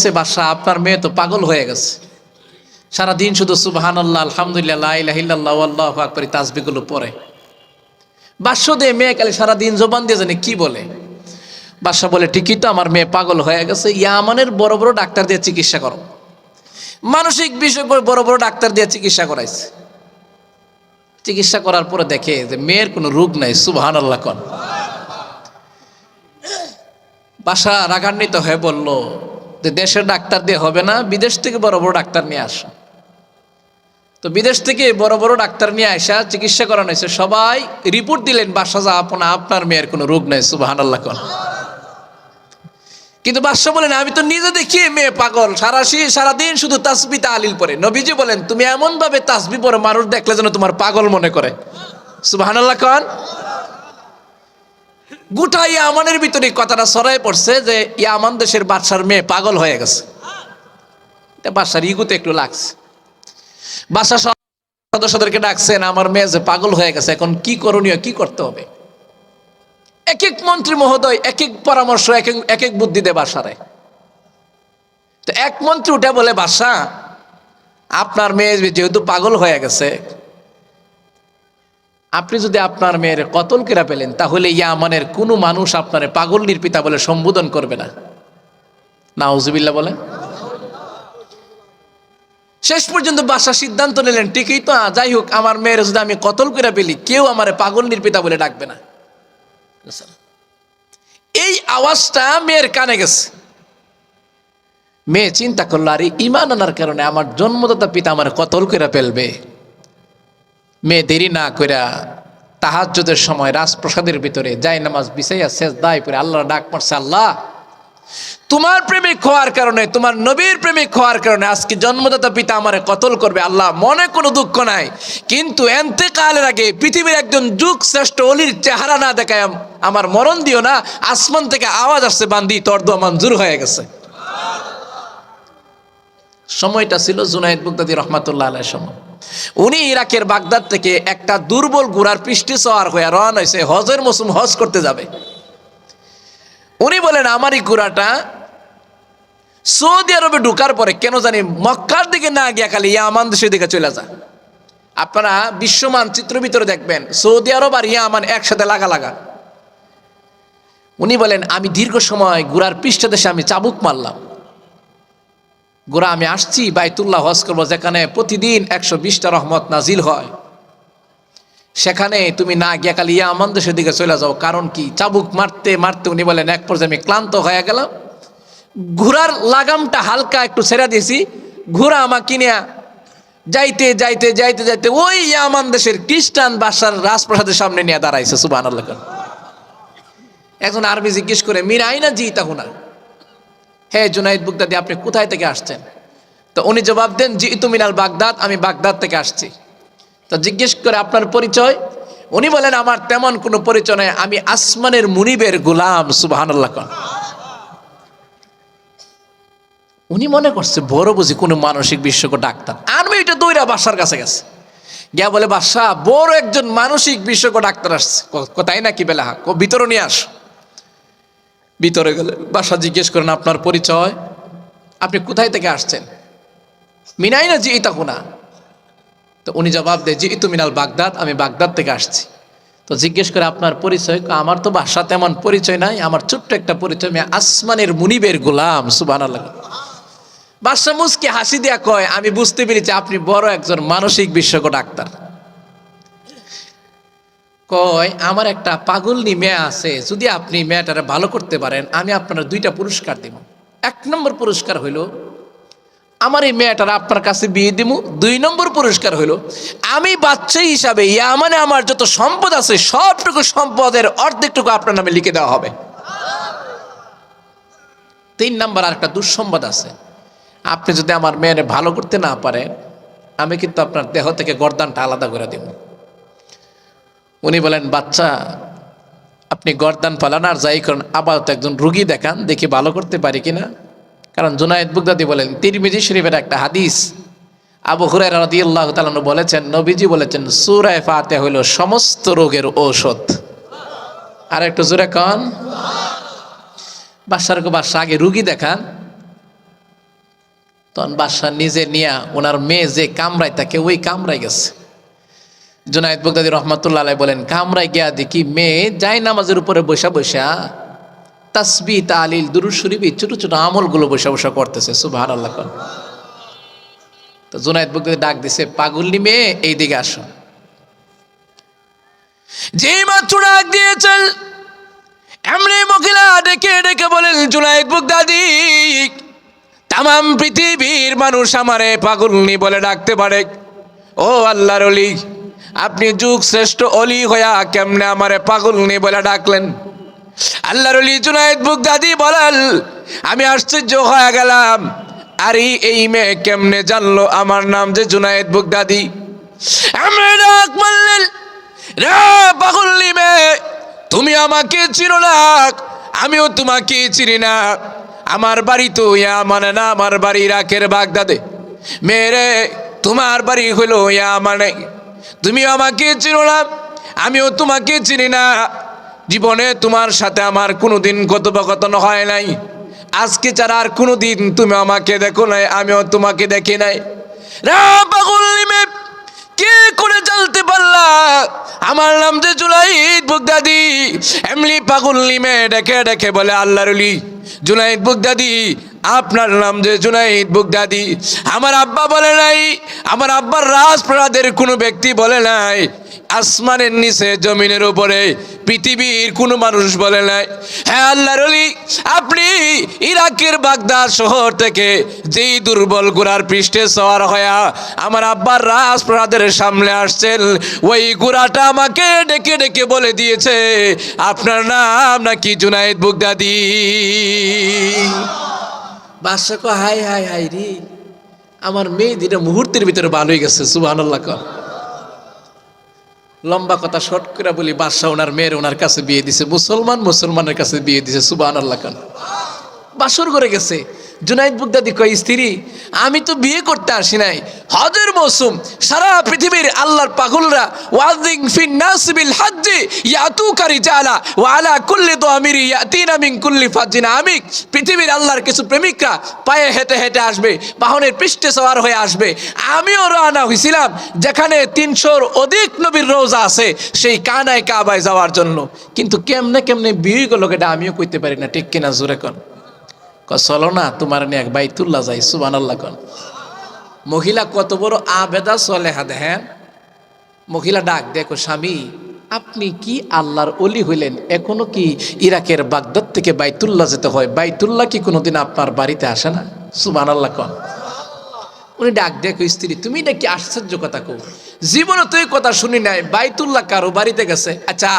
বলছে বাদশাহ আপনার মেয়ে তো পাগল হয়ে গেছে। সারাদিন শুধু সুবাহান আল্লাহ আলহামদুলিল্লাহ আল্লাহ আকবর পড়ে। বাদশাহ দিয়ে মেয়ে কালে সারাদিন দিয়ে জানে কি বলে। বলে, ঠিকই তো আমার মেয়ে পাগল হয়ে গেছে, ইয়ামানের বড় বড় ডাক্তার দিয়ে চিকিৎসা করো। মানসিক বিষয় বড় বড় ডাক্তার দিয়ে চিকিৎসা করাইছে। চিকিৎসা করার পরে দেখে যে মেয়ের কোনো রোগ নাই সুবাহান আল্লাহ কন। বাসা রাগান্বিত হয়ে বলল যে দেশের ডাক্তার দিয়ে হবে না, বিদেশ থেকে বড় বড় ডাক্তার নিয়ে আসা। তো বিদেশ থেকে বড় বড় ডাক্তার নিয়ে আসা, চিকিৎসা করানো হয়েছে। সবাই রিপোর্ট দিলেন, বাসা যা আপনা, আপনার মেয়ের কোনো রোগ নাই সুবাহান আল্লাহ কন। কিন্তু বাদশাহ বলেন, আমি তো নিজে দেখি মেয়ে পাগল। সারাশি সারাদিন শুধু তাসবি তা তালিল পরে নবীজি বলেন, তুমি এমন ভাবে তাসবি পরে মানুষ দেখলে যেন তোমার পাগল মনে করে। সুবাহান আল্লাহ কন। গোটা ইয়ামানের ভিতরে কথাটা ছড়াই পড়ছে যে ইয়ামান দেশের বাদশার মেয়ে পাগল হয়ে গেছে। বাদশার ইগুতে একটু লাগছে। বাদশা সদস্যদেরকে ডাকছেন, আমার মেয়ে যে পাগল হয়ে গেছে, এখন কি করণীয়, কি করতে হবে? এক এক মন্ত্রী মহোদয় এক এক পরামর্শ এক এক এক এক বুদ্ধি দেয় বাসারে তো এক মন্ত্রী উঠে বলে বাসা আপনার মেয়ে যেহেতু পাগল হয়ে গেছে আপনি যদি আপনার মেয়ের কতল কেরা পেলেন তাহলে ইয়ামানের কোনো মানুষ আপনার পাগলনির পিতা বলে সম্বোধন করবে না। নাউজুবিল্লা বলে শেষ পর্যন্ত বাসা সিদ্ধান্ত নিলেন, ঠিকই তো যাই হোক, আমার মেয়ের যদি আমি কতল করে পেলি কেউ আমার পাগল নির্পিতা বলে ডাকবে না। এই আওয়াজটা মেয়ের কানে গেছে। মেয়ে চিন্তা করল, আরে ইমান আনার কারণে আমার জন্মদাতা পিতা আমার কতল করে ফেলবে? মেয়ে দেরি না কইরা তাহাজ্জুদের সময় রাজপ্রসাদের ভিতরে যাই নামাজ বিছাইয়া শেষ দায় করে আল্লাহ ডাক মারছে আল্লাহ, তোমার প্রেমিক হওয়ার কারণে, তোমার নবীর প্রেমিক হওয়ার কারণে আজকে জন্মদাতা পিতা আমারে কতল করবে, আল্লাহ, মনে কোনো দুঃখ নাই। কিন্তু এন্তেকালের আগে পৃথিবীর একজন যুগ শ্রেষ্ঠ অলির চেহারা না দেখায় আমার মরণ দিও না, আসমান থেকে আওয়াজ আসছে, বান্দি, তোর দোয়া মঞ্জুর হয়ে গেছে। সময়টা ছিল জুনাইদ বুগদাদি রহমাতুল্লাহ আলাই সময়। উনি ইরাকের বাগদাদ থেকে একটা দুর্বল গুড়ার পৃষ্টি সওয়ার হয়ে রওনা হয়েছে, হজের মৌসুম হজ করতে যাবে। উনি বলেন আমার এই গুড়াটা সৌদি আরবে ঢুকার পরে কেন জানি মক্কার দিকে না গিয়া খালি ইয়ামান দেশের দিকে চলে যা আপনারা বিশ্ব মানচিত্র ভিতরে দেখবেন, সৌদি আরব আর ইয়ামান একসাথে লাগা লাগা। উনি বলেন, আমি দীর্ঘ সময় গুড়ার পৃষ্ঠ দেশে আমি চাবুক মারলাম। গোরা, আমি আসছি, বাইতুল্লাহ হজ করব, যেখানে প্রতিদিন একশো বিশটা রহমত নাজিল হয়। সেখানে তুমি না গিয়া কালি ইয়ামান দেশের দিকে চলে যাও, কারণ কি? চাবুক মারতে মারতে উনি বলেন, এক পর্যায়ে আমি ক্লান্ত হয়ে গেলাম। ঘোড়ার লাগামটা হালকা একটু ছেড়ে দিয়েছি। ঘোড়া আমার কিনিয়া যাইতে যাইতে যাইতে যাইতে ওই ইয়ামান দেশের খ্রিস্টান বাসার রাজপ্রাসাদের সামনে নিয়ে দাঁড়াইছে সুবাহ একজন আরবি জিজ্ঞেস করে মিরাইনা জি তাহুনা হে জুনাইদ বুগদাদি, আপনি কোথায় থেকে আসছেন? তো উনি জবাব দেন জি মিনাল বাগদাদ, আমি বাগদাদ থেকে আসছি। তো জিজ্ঞেস করে আপনার পরিচয়? উনি বলেন, আমার তেমন কোনো পরিচয় নয় আমি আসমানের মুনিবের গোলাম সুবাহান্লাহ উনি মনে করছে বড় বুঝি কোনো মানসিক বিশেষজ্ঞ ডাক্তার। আমি এটা দৈরা বাসার কাছে গেছে। গিয়া বলে, বাসা, বড় একজন মানসিক বিশেষজ্ঞ ডাক্তার আসছে। কোথায় নাকি বেলা ভিতরে নিয়ে আস। ভিতরে গেলে বাসা জিজ্ঞেস করেন, আপনার পরিচয়? আপনি কোথায় থেকে আসছেন? মিনাই না জি না তো উনি জবাব দেয় জি ইতু মিনাল বাগদাদ, আমি বাগদাদ থেকে আসছি। তো জিজ্ঞেস করে, আপনার পরিচয়? আমার তো বাসা তেমন পরিচয় নাই, আমার ছোট্ট একটা পরিচয়, আমি আসমানের মুনিবের গোলাম সুবান বাদশা মুসকে হাসি দিয়া কয়, আমি বুঝতে পেরেছি আপনি বড় একজন মানসিক বিশেষজ্ঞ ডাক্তার। কয়, আমার একটা পাগলনি মেয়ে আছে, যদি আপনি মেয়েটারে ভালো করতে পারেন, আমি আপনার দুইটা পুরস্কার দিব। এক নম্বর পুরস্কার হইল, আমার এই মেয়েটার আপনার কাছে বিয়ে দিব দুই নম্বর পুরস্কার হইল, আমি বাচ্চা হিসাবে ইয়া মানে আমার যত সম্পদ আছে, সবটুকু সম্পদের অর্ধেকটুকু আপনার নামে লিখে দেওয়া হবে। তিন নম্বর আর একটা দুঃসম্বাদ আছে, আপনি যদি আমার মেয়ের ভালো করতে না পারেন, আমি কিন্তু আপনার দেহ থেকে গরদানটা আলাদা করে দিব উনি বলেন, বাচ্চা, আপনি গর্দান পালান আর যাই করেন, আপাতত একজন রুগী দেখান, দেখি ভালো করতে পারি কিনা। কারণ জুনায়দ বুগদাদি বলেন, তিরমিজি শরীফের একটা হাদিস, আবু হুরাই রাদি আল্লাহ তালু বলেছেন, নবীজি বলেছেন সুরায় ফাতে হইল সমস্ত রোগের ঔষধ। আর একটু জোরে কন বাসার বাসা আগে রুগী দেখান। তখন বাদশাহ নিজে নিয়া, ওনার মেয়ে যে কামরায় তাকে ওই কামরায় গেছে। জুনায়দ বগদাদি রহমাতুল্লাহ বলেন, কামরায় গিয়া দেখি মেয়ে যাই নামাজের উপরে বসা বসা তাসবি, তালিল দুরু শরীফ ছোট ছোট আমলগুলো বসা বসা করতেছে। সুবাহ আল্লাহ তো জুনায়দ বগদাদি ডাক দিছে, পাগলনি মেয়ে এই দিকে আসো। যেই মাত্র ডাক দিয়েছেন, এমনি মহিলা ডেকে ডেকে বলেন জুনাইদ বুগদাদি তাম পৃথিবীর মানুষ আমারে পাগলনি বলে ডাকতে পারে। ও আল্লাহর অলি আপনি যুগ শ্রেষ্ঠ অলি হইয়া কেমনে আমারে পাগলনি বলে ডাকলেন? আল্লাহর অলি জুনাইদ বুগদাদি বলেন, আমি আশ্চর্য হয়ে গেলাম। আর এই- মেয়ে কেমনে জানলো আমার নাম যে জুনাইদ বুগদাদি আমরা ডাক মারলেন, রে পাগলনি মেয়ে, তুমি আমাকে চিনো না, আমিও তোমাকে চিনি না। আমার বাড়ি তো ইয়া মানে না, আমার বাড়ি ইরাকের বাগদাদে। মেরে তোমার বাড়ি হলো ইয়া মানে তুমি আমাকে চিনো না, আমিও তোমাকে চিনি না। জীবনে তোমার সাথে আমার কোনোদিন কথোপকথন হয় নাই। আজকে ছাড়া আর কোনোদিন তুমি আমাকে দেখো নাই, আমিও তোমাকে দেখি নাই। কে করে জানতে পারলা? আমার নাম যে জুলাইদ বুগদাদি, এমনি পাগল নিমে ডেকে ডেকে বলে আল্লাহর অলি। জুনাইদ বুগদাদি আপনার নাম যে জুনাইদ বুগদাদি আমার আব্বা বলে নাই, আমার আব্বার রাজপ্রাদের কোনো ব্যক্তি বলে নাই, আসমানের নিচে, জমিনের উপরে, পৃথিবীর কোনো মানুষ বলে নাই। হ্যাঁ আল্লাহর আপনি ইরাকের বাগদাদ শহর থেকে যেই দুর্বল গোড়ার পৃষ্ঠে সওয়ার হয়া আমার আব্বার রাজপ্রাদের সামনে আসছেন, ওই গোড়াটা আমাকে ডেকে ডেকে বলে দিয়েছে, আপনার নাম নাকি জুনাইদ বুগদাদি বাদশা কো হাই হাই হাই রে, আমার মেয়ে দুটা মুহূর্তের ভিতরে ভালো হয়ে গেছে সুবাহ কর লম্বা কথা, শর্ট করে বলি বাদশাহ ওনার মেয়ের ওনার কাছে বিয়ে দিছে, মুসলমান মুসলমানের কাছে বিয়ে দিছে সুবাহ আল্লাহ খান বাসর করে গেছে। জুনাইদ বুগদাদি কয়, স্ত্রী, আমি তো বিয়ে করতে আসি নাই। হজের মৌসুম, সারা পৃথিবীর আল্লাহর পাগলরা ওয়াজিং ফিন নাসবিল হজ্জি ইয়াতুকা রিজালা ওয়া আলা কুল্লি দামিরি ইয়াতিনা মিন কুল্লি ফাজিন আমিক। পৃথিবীর আল্লাহর কিছু প্রেমিকরা পায়ে হেঁটে হেঁটে আসবে, বাহনের পৃষ্ঠে সওয়ার হয়ে আসবে। আমিও রওনা হয়েছিলাম যেখানে তিনশোর অধিক নবীর রোজা আছে, সেই কানায় কাবায় যাওয়ার জন্য। কিন্তু কেমনে কেমনে বিয়ে গেল এটা আমিও কইতে পারি না, ঠিক কিনা জোরে কন? চলো না, তোমার নিয়ে এক বাইতুল্লাহ যাই সুবান আল্লাহ কন। মহিলা কত বড় আবেদা সলেহা, দেখেন? মহিলা ডাক, দেখো স্বামী, আপনি কি আল্লাহর অলি হইলেন? এখনও কি ইরাকের বাগদাদ থেকে বাইতুল্লাহ যেতে হয়? বাইতুল্লাহ কি কোনোদিন আপনার বাড়িতে আসে না? সুবান আল্লাহ কন। উনি ডাক, দেখো স্ত্রী, তুমি নাকি আশ্চর্য কথা কো জীবনে তো এই কথা শুনি নাই, বাইতুল্লাহ কারও বাড়িতে গেছে? আচ্ছা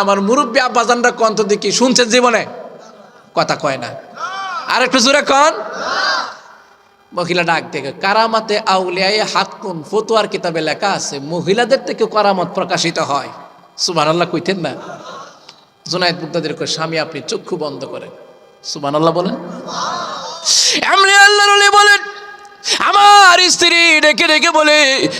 আমার মুরব্বী আব্বাজানরা কন্ত দেখি শুনছে জীবনে? কথা কয় না। আর একটু জোরে কন। মহিলা ডাক দেখে, কারামাতে আউলিয়ায় হাত কোন ফতুয়ার কিতাবে লেখা আছে, মহিলাদের থেকে কারামত প্রকাশিত হয়। সুবান আল্লাহ কইতেন না। জোনায়দ মুক্তাদের স্বামী, আপনি চক্ষু বন্ধ করেন। সুবান আল্লাহ বলেন। এমনি আল্লাহর ওলি বলেন আমার স্ত্রী ডেকে ডেকে বলে,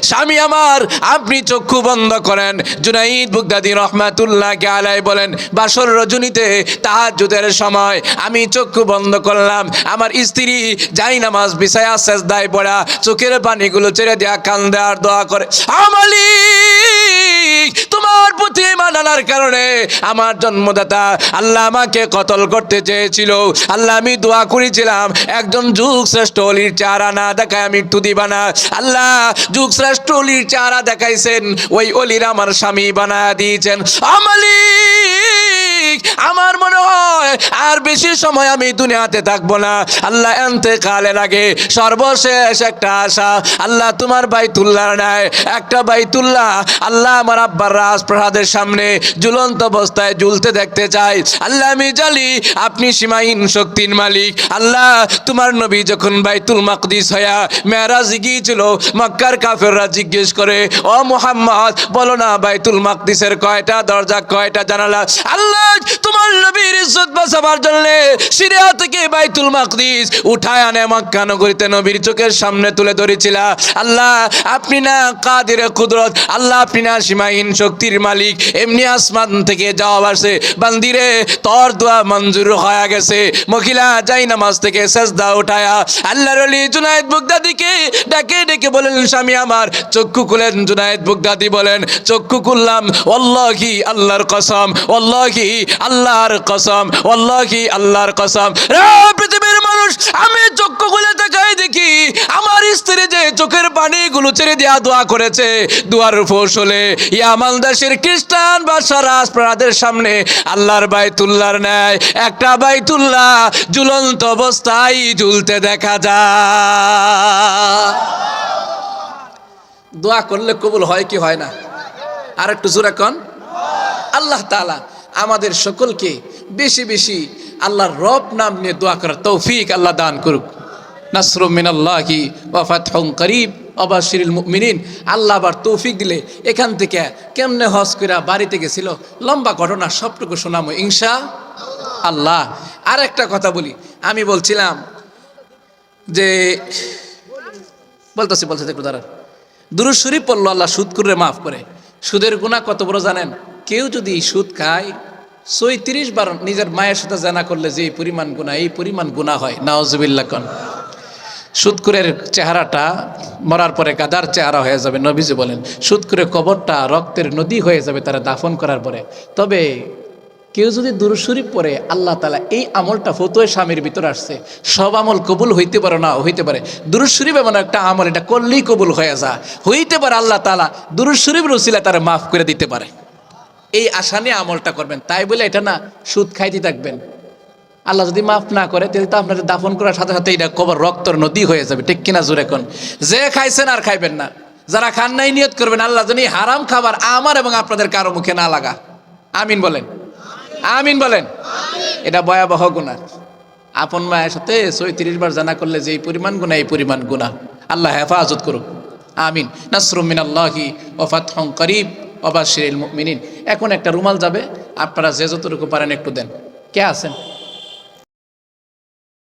স্বামী আমার, আপনি চক্ষু বন্ধ করেন। জুনাইদ বুগদাদি রহমাতুল্লাহ আলাই বলেন, বাসর রজনীতে তাহার যুদের সময় আমি চক্ষু বন্ধ করলাম। আমার স্ত্রী যাই নামাজ বিছায়া দায় পড়া, চোখের পানিগুলো ছেড়ে দেয়া কান দেওয়ার দোয়া করে। আমালি তোমার প্রতি ইমান কারণে আমার জন্মদাতা আল্লাহ আমাকে কতল করতে চেয়েছিল। আল্লাহ আমি দোয়া করেছিলাম, একজন যুগ শ্রেষ্ঠ অলির চারা না দেখায় আমি একটু দিবা না আল্লাহ যুগ শ্রেষ্ঠ অলির চারা দেখাইছেন, ওই অলির আমার স্বামী বানা দিয়েছেন। আমালি আমার মনে হয় আর বেশি সময় আমি দুনিয়াতে থাকব না। আল্লাহ এনতে কালের আগে সর্বশেষ একটা আশা। আল্লাহ তোমার বাইতুল্লাহ নাই একটা বাইতুল্লাহ আল্লাহ আমার আব্বার রাজপ্রসাদের সামনে ঝুলন্ত অবস্থায় ঝুলতে দেখতে চাই। আল্লাহ আমি জালি আপনি সীমাহীন শক্তির মালিক। আল্লাহ তোমার নবী যখন বাইতুল মাকদিস হইয়া মেয়ারাজ গিয়েছিল, মক্কার কাফেররা জিজ্ঞেস করে, ও মোহাম্মদ, বলো না বাইতুল মাকদিসের কয়টা দরজা, কয়টা জানালা? আল্লাহ, তোমার নবীর ইজ্জত বাঁচাবার জন্য সিরিয়া থেকে বাইতুল মাকদিস উঠায় আনে মক্কা নগরীতে নবীর চোখের সামনে তুলে ধরেছিলা। আল্লাহ, আপনি না কাদের কুদরত? আল্লাহ, আপনি না সীমাহীন শক্তির মালিক। এমনি আসমান থেকে জবাব আসে, বান্দিরে, তোর দোয়া মঞ্জুর হয়ে গেছে। মহিলা যাই নামাজ থেকে সেজদা উঠায়া, আল্লাহর আলী জুনায়েদ বুগদাদিকে ডাকে ডেকে বলেন, স্বামী আমার, চক্ষু খুলেন। জুনায়েদ বুগদাদি বলেন, চক্ষু খুললাম ওল্লাহি আল্লাহর কসম ওল্লাহি আল্লাহর কসম ওল্লাহি আল্লাহর কসম। পৃথিবীর মানুষ, আমি চক্ষু খুলে তাকাই দেখি। আমার স্ত্রী যে চোখের পানিগুলো ছেড়ে দেওয়া দোয়া করেছে, দুয়ার ফসলে। ইয়ামাল দেশের খ্রিস্টান বা সারাস প্রাণাদের সামনে আল্লাহর বাইতুল্লাহর ন্যায়, একটা বাইতুল্লাহ ঝুলন্ত অবস্থায় ঝুলতে দেখা যায়। দোয়া করলে কবুল হয় কি হয় না? আর একটু জোরে কন। আল্লাহ তাআলা আমাদের সকলকে বেশি বেশি আল্লাহর রব নাম নিয়ে দোয়া করার তৌফিক আল্লাহ দান করুক। নাসর মিনাল্লাহি ওয়া ফাতহুন করিব অবাশিরুল মুমিনিন। আল্লাহ আবার তৌফিক দিলে এখান থেকে কেমনে হজ কইরা বাড়িতে গেছিল, লম্বা ঘটনা সবটুকু শোনামো ইনশা আল্লাহ। আর একটা কথা বলি, আমি বলছিলাম যে, বলতেছি বলতেছি একটু দাঁড়ান। দুরুদ শরীফ পড়ল আল্লাহ সুদ করে মাফ করে। সুদের গুণা কত বড় জানেন? কেউ যদি সুদ খায় ছয়ত্রিশ বার নিজের মায়ের সাথে জানা করলে যে এই পরিমাণ গুণা এই পরিমাণ গুণা হয়। নাওজবিল্লা কন। সুদকুরের চেহারাটা মরার পরে গাদার চেহারা হয়ে যাবে, নবীজি বলেন। সুদকুরের কবরটা রক্তের নদী হয়ে যাবে তারা দাফন করার পরে। তবে কেউ যদি দুরুশরীফ পরে আল্লাহ তালা এই আমলটা ফতুয়ে স্বামীর ভিতরে আসছে। সব আমল কবুল হইতে পারে না, হইতে পারে। দুরুশরীফ এমন একটা আমল, এটা করলেই কবুল হয়ে যা হইতে পারে আল্লাহ তালা দুরুশরীফ রসিলা তারা মাফ করে দিতে পারে। এই আশা নিয়ে আমলটা করবেন। তাই বলে এটা না, সুদ খাইতে থাকবেন। আল্লাহ যদি মাফ না করে, তাহলে তো আপনাদের দাফন করার সাথে সাথে এটা কবর, রক্তর নদী হয়ে যাবে। ঠিক কিনা জোরে কোন? যে খাইছেন আর খাইবেন না। যারা খান নাই, নিয়ত করবেন, আল্লাহ জানি হারাম খাবার আমার এবং আপনাদের কারও মুখে না লাগা। আমিন বলেন। আমিন বলেন। এটা ভয়াবহ গুণা আপন মায়ের সাথে ছয়ত্রিশ বার জানা করলে যে এই পরিমাণ গুণা এই পরিমাণ গুণা আল্লাহ হেফাজত করুক। আমিন। নাসরুমিন আল্লাহি ওফাত করিব। অবাশির মিনিন এখন একটা রুমাল যাবে আপনারা যে যতটুকু পারেন একটু দেন। কে আছেন?